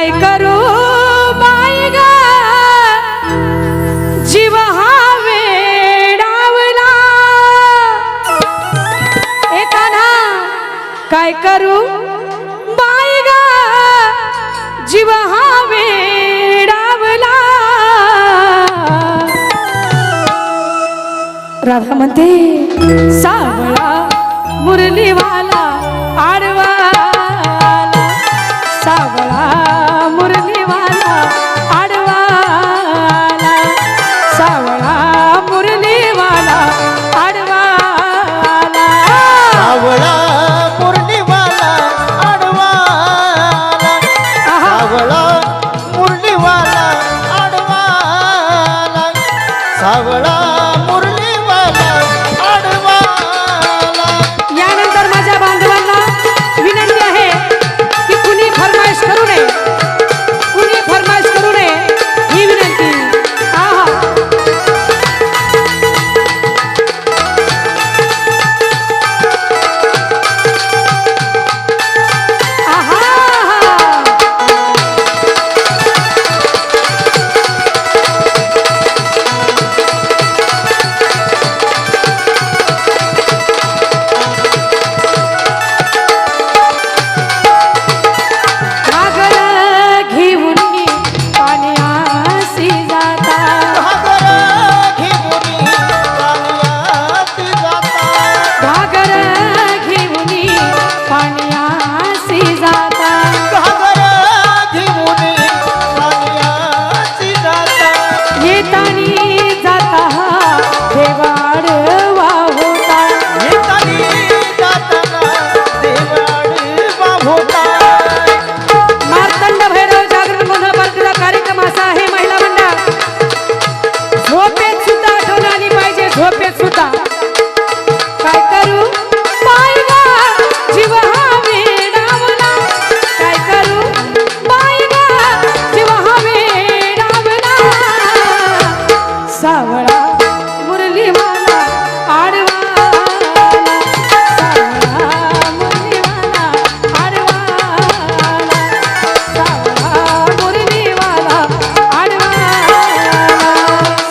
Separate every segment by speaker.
Speaker 1: काय करू जीव हा वेडावला. काय करू बाई जीव हा वेडावला. राधा म्हणते सावळा मुरलीवाला आडवा. जाता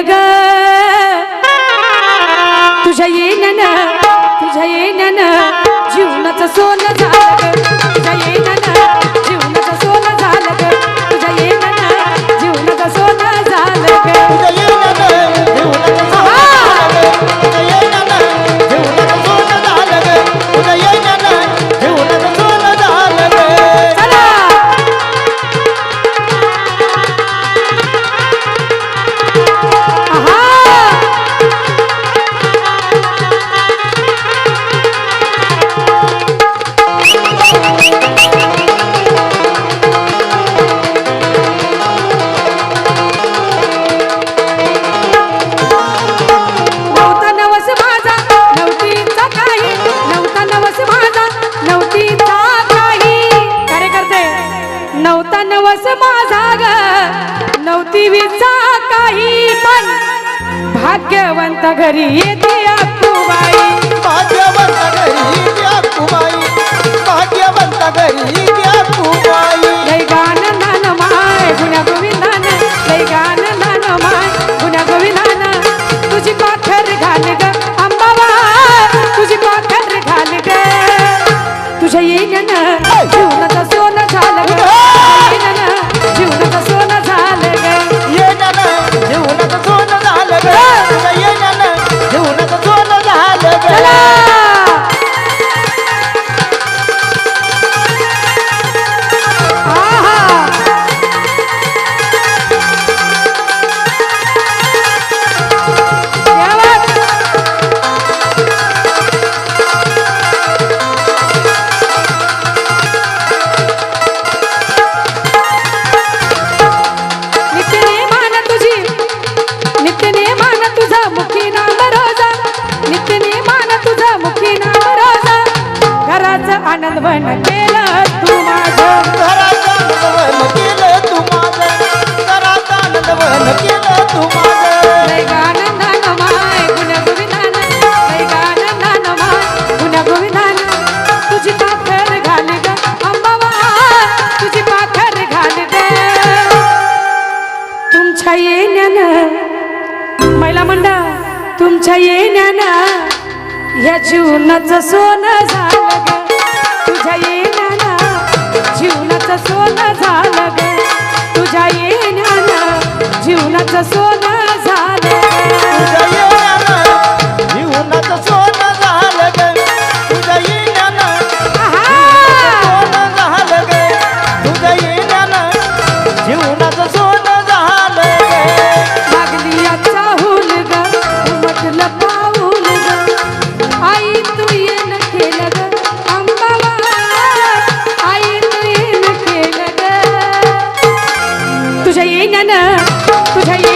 Speaker 1: ग तुझ्या येण्यानं तुझ्या येण्यानं जीवनाचं सोनं झालं तुझ्या येण्या पृथ्वीचा काही पण. भाग्यवंत घरी येते अक्कूबाई जीवनाच सोनं झालं ग.
Speaker 2: तुझ्या येण्याना जीवनाचं सोनं झालं ग.
Speaker 1: तुझ्या येणार जीवनाचं सोनं কোথায়